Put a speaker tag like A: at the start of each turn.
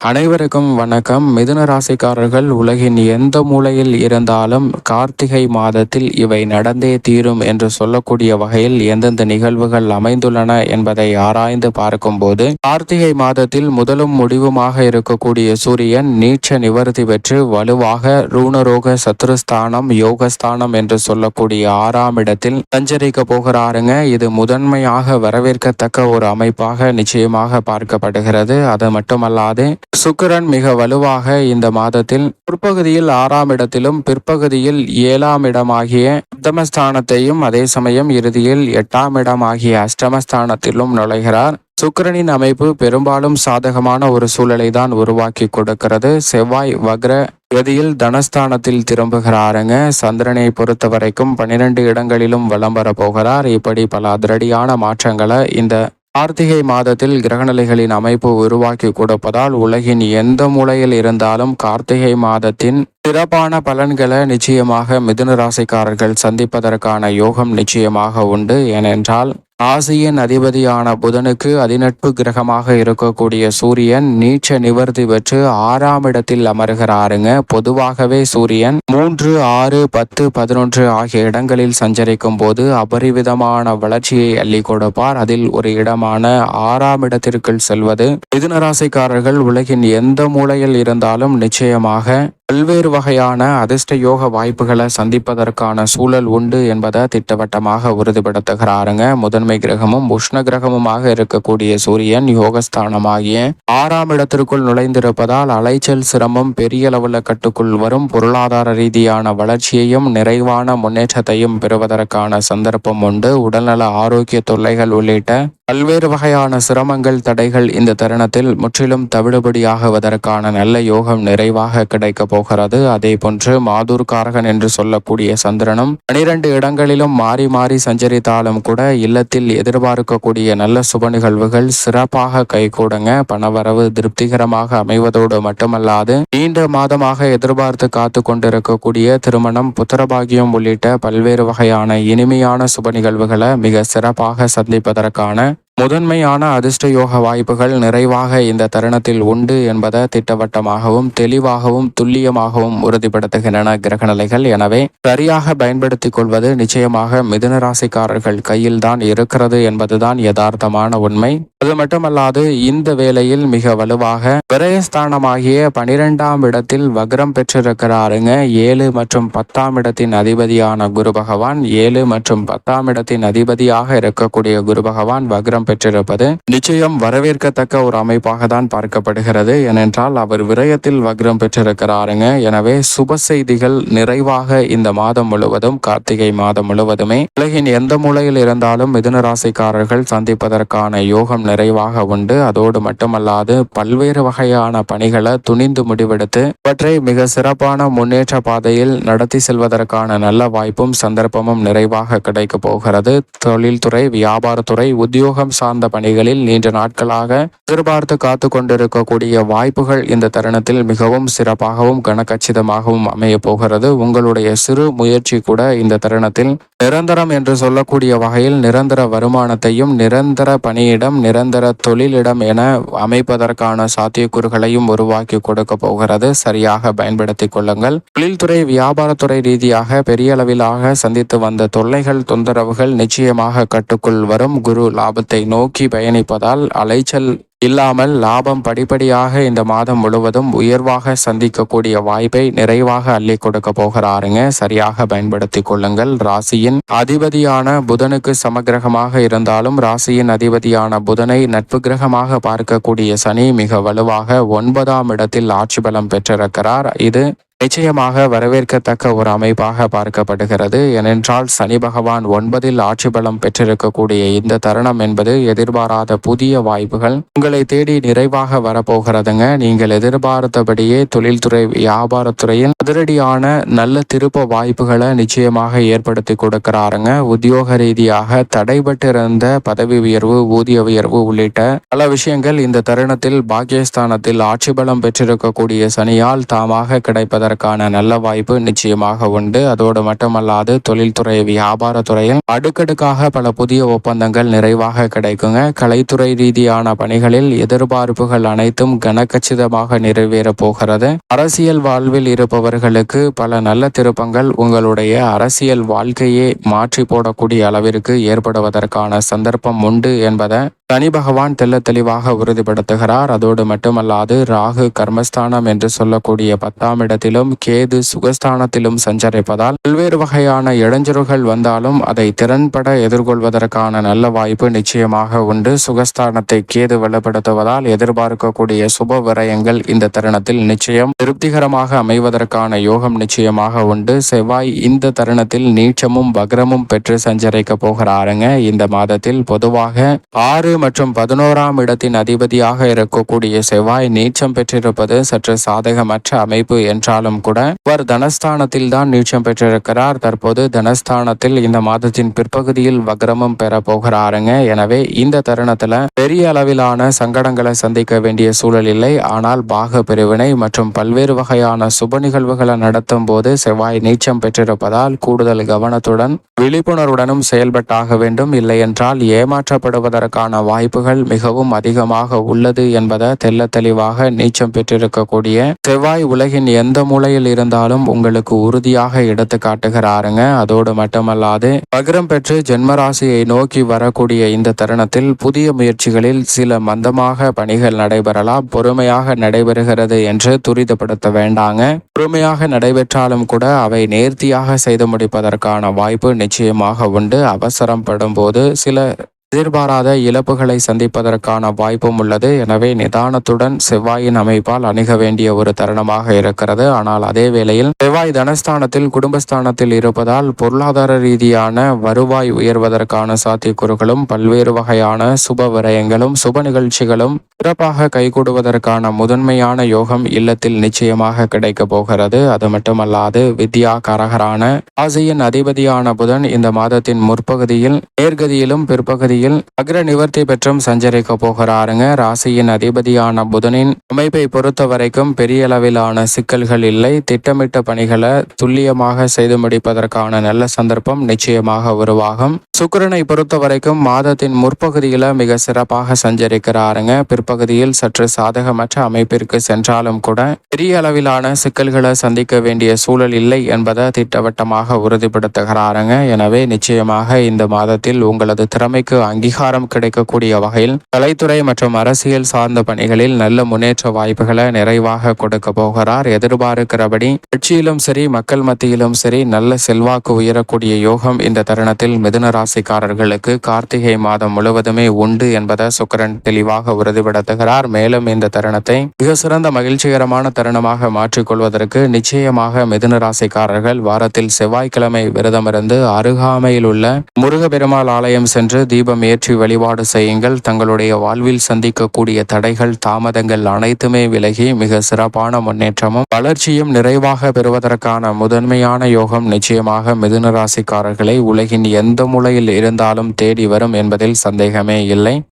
A: அனைவருக்கும் வணக்கம். மிதுன ராசிக்காரர்கள் உலகின் எந்த மூலையில் இருந்தாலும் கார்த்திகை மாதத்தில் இவை நடந்தே தீரும் என்று சொல்லக்கூடிய வகையில் எந்தெந்த நிகழ்வுகள் அமைந்துள்ளன என்பதை ஆராய்ந்து பார்க்கும்போது கார்த்திகை மாதத்தில் முதலும் முடிவுமாக இருக்கக்கூடிய சூரியன் நீச்ச நிவர்த்தி பெற்று வலுவாக ரூணரோக சத்ருஸ்தானம் யோகஸ்தானம் என்று சொல்லக்கூடிய ஆறாம் இடத்தில் சஞ்சரிக்க போகிறாருங்க. இது முதன்மையாக வரவேற்கத்தக்க ஒரு அமைப்பாக நிச்சயமாக பார்க்கப்படுகிறது. அது மட்டுமல்லாது சுக்கிரன் மிக வலுவாக இந்த மாதத்தில் பிற்பகுதியில் ஆறாம் இடத்திலும் பிற்பகுதியில் ஏழாம் இடமாகிய உத்தமஸ்தானத்தையும் அதே சமயம் இறுதியில் எட்டாம் இடம் ஆகிய அஷ்டமஸ்தானத்திலும் நுழைகிறார். சுக்கிரனின் அமைப்பு பெரும்பாலும் சாதகமான ஒரு சூழலை தான் உருவாக்கி கொடுக்கிறது. செவ்வாய் வக்ர கதியில் தனஸ்தானத்தில் திரும்புகிறாருங்க. சந்திரனை பொறுத்த வரைக்கும் பன்னிரண்டு இடங்களிலும் வலம் வர போகிறார் இப்படி பல அதிரடியான மாற்றங்களை இந்த கார்த்திகை மாதத்தில் கிரகநிலைகளின் அமைப்பு உருவாக்கி கொடுப்பதால் உலகின் எந்த மூலையில் இருந்தாலும் கார்த்திகை மாதத்தின் சிறப்பான பலன்களை நிச்சயமாக மிதுன ராசிக்காரர்கள் சந்திப்பதற்கான யோகம் நிச்சயமாக உண்டு. ஏனென்றால் ஆசியின் அதிபதியான புதனுக்கு அதிநட்பு கிரகமாக இருக்கக்கூடிய சூரியன் நீச்ச நிவர்த்தி பெற்று ஆறாம் இடத்தில் அமர்கிறாருங்க. பொதுவாகவே சூரியன் மூன்று ஆறு பத்து பதினொன்று ஆகிய இடங்களில் சஞ்சரிக்கும் போது அபரிவிதமான வளர்ச்சியை அள்ளி கொடுப்பார். அதில் ஒரு இடமான ஆறாம் இடத்திற்குள் செல்வது மிதுனராசிக்காரர்கள் உலகின் எந்த மூலையில் இருந்தாலும் நிச்சயமாக பல்வேறு வகையான அதிர்ஷ்ட யோக வாய்ப்புகளை சந்திப்பதற்கான சூழல் உண்டு என்பதை திட்டவட்டமாக உறுதிப்படுத்துகிறாருங்க. முதன்மை கிரகமும் உஷ்ண கிரகமுமாக இருக்கக்கூடிய சூரியன் யோகஸ்தானமாகிய ஆறாம் இடத்திற்குள் நுழைந்திருப்பதால் அலைச்சல் சிரமம் பெரிய அளவில் கட்டுக்குள் வரும். பொருளாதார ரீதியான வளர்ச்சியையும் நிறைவான முன்னேற்றத்தையும் பெறுவதற்கான சந்தர்ப்பம் உண்டு. உடல்நல ஆரோக்கிய தொல்லைகள் உள்ளிட்ட பல்வேறு வகையான சிரமங்கள் தடைகள் இந்த தருணத்தில் முற்றிலும் தவிடுபடியாகுவதற்கான நல்ல யோகம் நிறைவாக கிடைக்கப்போ போகிறது. அதே போன்று மாதூர்காரகன் என்று சொல்லக்கூடிய சந்திரனும் பனிரெண்டு இடங்களிலும் மாறி மாறி சஞ்சரித்தாலும் கூட இல்லத்தில் எதிர்பார்க்கக்கூடிய நல்ல சுப நிகழ்வுகள் சிறப்பாக கைகூடுங்க. பணவரவு திருப்திகரமாக அமைவதோடு மட்டுமல்லாது நீண்ட மாதமாக எதிர்பார்த்து காத்து கொண்டிருக்கக்கூடிய திருமணம் புத்திரபாகியம் உள்ளிட்ட பல்வேறு வகையான இனிமையான சுப நிகழ்வுகளை மிக சிறப்பாக சந்திப்பதற்கான முதன்மையான அதிர்ஷ்ட யோக வாய்ப்புகள் நிறைவாக இந்த தருணத்தில் உண்டு என்பதை திட்டவட்டமாகவும் தெளிவாகவும் துல்லியமாகவும் உறுதிப்படுத்துகின்றன கிரகநிலைகள். எனவே சரியாக பயன்படுத்திக் கொள்வது நிச்சயமாக மிதுன ராசிக்காரர்கள் கையில் தான் இருக்கிறது என்பதுதான் யதார்த்தமான உண்மை. அது மட்டுமல்லாது இந்த வேளையில் மிக வலுவாக விரயஸ்தானமாகிய பனிரெண்டாம் இடத்தில் வக்ரம் பெற்றிருக்கிறாருங்க. ஏழு மற்றும் பத்தாம் இடத்தின் அதிபதியான குரு பகவான் ஏழு மற்றும் பத்தாம் இடத்தின் அதிபதியாக இருக்கக்கூடிய குரு பகவான் வக்ரம் பெற்றிருப்பது நிச்சயம் வரவேற்கத்தக்க ஒரு அமைப்பாக தான் பார்க்கப்படுகிறது. ஏனென்றால் அவர் விரயத்தில் வக்ரம் பெற்றிருக்கிறாருங்க. எனவே சுப செய்திகள் நிறைவாக இந்த மாதம் முழுவதும் கார்த்திகை மாதம் முழுவதுமே உலகின் எந்த மூலையில் இருந்தாலும் மிதுன ராசிக்காரர்கள் சந்திப்பதற்கான யோகம் நிறைவாக உண்டு. அதோடு மட்டுமல்லாது பல்வேறு வகையான பணிகளை துணிந்து முடிவெடுத்து அவற்றை மிக சிறப்பான முன்னேற்ற பாதையில் நடத்தி செல்வதற்கான நல்ல வாய்ப்பும் சந்தர்ப்பமும் நிறைவாக கிடைக்க போகிறது. தொழில்துறை வியாபாரத்துறை உத்தியோகம் சார்ந்த பணிகளில் நீண்ட நாட்களாக எதிர்பார்த்து காத்து கொண்டிருக்கக்கூடிய வாய்ப்புகள் இந்த தருணத்தில் மிகவும் சிறப்பாகவும் கனக்கச்சிதமாகவும் அமைய போகிறது. உங்களுடைய சிறு முயற்சி கூட இந்த தருணத்தில் நிரந்தரம் என்று சொல்லக்கூடிய வகையில் நிரந்தர வருமானத்தையும் நிரந்தர பணியிடம் நிரந்தர தொழிலிடம் என அமைப்பதற்கான சாத்தியக்கூறுகளையும் உருவாக்கி கொடுக்க போகிறது. சரியாக பயன்படுத்திக் கொள்ளுங்கள். தொழில்துறை வியாபாரத்துறை ரீதியாக பெரிய அளவிலாக சந்தித்து வந்த தொல்லைகள் தொந்தரவுகள் நிச்சயமாக கட்டுக்குள் வரும். குரு லாபத்தை நோக்கி பயணிப்பதால் அலைச்சல் இல்லாமல் லாபம் படிப்படியாக இந்த மாதம் முழுவதும் உயர்வாக சந்திக்கக்கூடிய வாய்ப்பை நிறைவாக அள்ளி கொடுக்க போகிறாருங்க. சரியாக பயன்படுத்தி கொள்ளுங்கள். ராசியின் அதிபதியான புதனுக்கு சமகிரகமாக இருந்தாலும் ராசியின் அதிபதியான புதனை நட்பு கிரகமாக பார்க்கக்கூடிய சனி மிக வலுவாக ஒன்பதாம் இடத்தில் ஆட்சி பலம் பெற்றிருக்கிறார். இது நிச்சயமாக வரவேற்கத்தக்க ஒரு அமைப்பாக பார்க்கப்படுகிறது. ஏனென்றால் சனி பகவான் ஒன்பதில் ஆட்சி பலம் பெற்றிருக்கக்கூடிய இந்த தருணம் என்பது எதிர்பாராத புதிய வாய்ப்புகள். உங்களை தேடி நிறைவாக வரப்போகிறதுங்க. நீங்கள் எதிர்பார்த்தபடியே தொழில்துறை வியாபாரத்துறையில் அதிரடியான நல்ல திருப்ப வாய்ப்புகளை நிச்சயமாக ஏற்படுத்தி கொடுக்கிறாருங்க. உத்தியோக ரீதியாக தடைபட்டிருந்த பதவி உயர்வு ஊதிய உயர்வு உள்ளிட்ட பல விஷயங்கள் இந்த தருணத்தில் பாக்கியஸ்தானத்தில் ஆட்சி பலம் பெற்றிருக்கக்கூடிய சனியால் தாமாக கிடைப்பதற்கு செய்வதற்கான நல்ல வாய்ப்பு நிச்சயமாக உண்டு. அதோடு மட்டுமல்லாது தொழில்துறை வியாபாரத்துறையில் அடுக்கடுக்காக பல புதிய ஒப்பந்தங்கள் நிறைவாக கிடைக்குங்க. கலைத்துறை ரீதியான பணிகளில் எதிர்பார்ப்புகள் அனைத்தும் கனக்கச்சிதமாக நிறைவேறப் போகிறது. அரசியல் வாழ்வில் இருப்பவர்களுக்கு பல நல்ல திருப்பங்கள் உங்களுடைய அரசியல் வாழ்க்கையே மாற்றி போடக்கூடிய அளவிற்கு ஏற்படுவதற்கான சந்தர்ப்பம் உண்டு என்பதை சனி பகவான் தெல்ல தெளிவாக உறுதிப்படுத்துகிறார். அதோடு மட்டுமல்லாது ராகு கர்மஸ்தானம் என்று சொல்லக்கூடிய பத்தாம் இடத்திலும் கேது சுகஸ்தானத்திலும் சஞ்சரிப்பதால் பல்வேறு வகையான இடைஞ்சல்கள் வந்தாலும் அதை திறன்பட எதிர்கொள்வதற்கான நல்ல வாய்ப்பு நிச்சயமாக உண்டு. சுகஸ்தானத்தை கேது வலுப்படுத்துவதால் எதிர்பார்க்கக்கூடிய சுப விரயங்கள் இந்த தருணத்தில் நிச்சயம் திருப்திகரமாக அமைவதற்கான யோகம் நிச்சயமாக உண்டு. செவ்வாய் இந்த தருணத்தில் நீச்சமும் வக்ரமும் பெற்று சஞ்சரிக்க போகிறாருங்க. இந்த மாதத்தில் பொதுவாக ஆறு மற்றும் பதினோராம் இடத்தின் அதிபதியாக இருக்கக்கூடிய செவ்வாய் நீச்சம் பெற்றிருப்பது சற்று சாதகமற்ற அமைப்பு என்றாலும் கூட அவர் தனஸ்தானத்தில் தான் நீச்சம் பெற்றிருக்கிறார். தற்போது தனஸ்தானத்தில் இந்த மாதத்தின் பிற்பகுதியில் வக்ரமம் பெற போகிறாருங்க. எனவே இந்த தருணத்துல பெரிய அளவிலான சங்கடங்களை சந்திக்க வேண்டிய சூழல் இல்லை. ஆனால் பாக பிரிவினை மற்றும் பல்வேறு வகையான சுப நிகழ்வுகளை நடத்தும் போது செவ்வாய் நீச்சம் பெற்றிருப்பதால் கூடுதல் கவனத்துடன் விழிப்புணர்வுடனும் செயல்பட்டாக வேண்டும். இல்லை என்றால் ஏமாற்றப்படுவதற்கான வாய்ப்புகள் மிகவும் அதிகமாக உள்ளது என்பதை தெல்ல தெளிவாக நீச்சம் பெற்றிருக்கக்கூடிய செவ்வாய் உலகின் எந்த மூலையில் இருந்தாலும் உங்களுக்கு உறுதியாக எடுத்து காட்டுகிறாருங்க. அதோடு மட்டுமல்லாது பகிரம் பெற்று ஜென்மராசியை நோக்கி வரக்கூடிய இந்த தருணத்தில் புதிய முயற்சிகளில் சில மந்தமாக பணிகள் நடைபெறலாம். பொறுமையாக நடைபெறுகிறது என்று துரிதப்படுத்த வேண்டாங்க. பொறுமையாக நடைபெற்றாலும் கூட அவை நேர்த்தியாக செய்து முடிப்பதற்கான வாய்ப்பு நிச்சயமாக உண்டு. அவசரம் படும்போது சில எதிர்பாராத இழப்புகளை சந்திப்பதற்கான வாய்ப்பும் உள்ளது. எனவே நிதானத்துடன் செவ்வாயின் அமைப்பால் அணுக வேண்டிய ஒரு தருணமாக இருக்கிறது. ஆனால் அதே வேளையில் செவ்வாய் தனஸ்தானத்தில் குடும்பஸ்தானத்தில் இருப்பதால் பொருளாதார ரீதியான வருவாய் உயர்வதற்கான சாத்தியக்கூறுகளும் பல்வேறு வகையான சுப விரயங்களும் சுப நிகழ்ச்சிகளும் சிறப்பாக கைகூடுவதற்கான முதன்மையான யோகம் இல்லத்தில் நிச்சயமாக கிடைக்க போகிறது. அது மட்டுமல்லாது வித்யா கரகரான ஆசையின் அதிபதியான புதன் இந்த மாதத்தின் முற்பகுதியில் நேர்கதியிலும் பிற்பகுதியில் ராசியில் அக்ர நிவர்த்தி பெற்றும் சஞ்சரிக்க போகிறாருங்க. ராசியின் அதிபதியான புதனின் அமைப்பை பொறுத்த வரைக்கும் பெரிய அளவிலான சிக்கல்கள் இல்லை. திட்டமிட்ட பணிகளை துல்லியமாக செய்து முடிப்பதற்கான நல்ல சந்தர்ப்பம் நிச்சயமாக உருவாகும். சுக்கரனை பொறுத்த வரைக்கும் மாதத்தின் முற்பகுதியில மிக சிறப்பாக சஞ்சரிக்கிறாருங்க. பிற்பகுதியில் சற்று சாதகமற்ற அமைப்பிற்கு சென்றாலும் கூட பெரிய அளவிலான சிக்கல்களை சந்திக்க வேண்டிய சூழல் இல்லை என்பதை திட்டவட்டமாக உறுதிப்படுத்துகிறாருங்க. எனவே நிச்சயமாக இந்த மாதத்தில் உங்களது திறமைக்கு அங்கீகாரம் கிடைக்கக்கூடிய வகையில் கலைத்துறை மற்றும் அரசியல் சார்ந்த பணிகளில் நல்ல முன்னேற்ற வாய்ப்புகளை நிறைவாக கொடுக்க போகிறார். எதிர்பார்க்கிறபடி கட்சியிலும் சரி மக்கள் மத்தியிலும் சரி நல்ல செல்வாக்கு உயரக்கூடிய யோகம் இந்த தருணத்தில் மிதுன ராசிக்காரர்களுக்கு கார்த்திகை மாதம் முழுவதுமே உண்டு என்பதை சுக்கரன் தெளிவாக உறுதிப்படுத்துகிறார். மேலும் இந்த தருணத்தை மிக சிறந்த மகிழ்ச்சிகரமான தருணமாக மாற்றிக்கொள்வதற்கு நிச்சயமாக மிதுன ராசிக்காரர்கள் வாரத்தில் செவ்வாய்க்கிழமை விரதமிருந்து அருகாமையில் உள்ள முருகபெருமாள் ஆலயம் சென்று தீபம் தீபம் ஏற்றி வழிபாடு செய்யுங்கள். தங்களுடைய வாழ்வில் சந்திக்கக்கூடிய தடைகள் தாமதங்கள் அனைத்துமே விலகி மிக சிறப்பான முன்னேற்றமும் வளர்ச்சியும் நிறைவாக பெறுவதற்கான முதன்மையான யோகம் நிச்சயமாக மிதுன ராசிக்காரர்களை உலகின் எந்த மூலையில் இருந்தாலும் தேடி வரும் என்பதில் சந்தேகமே இல்லை.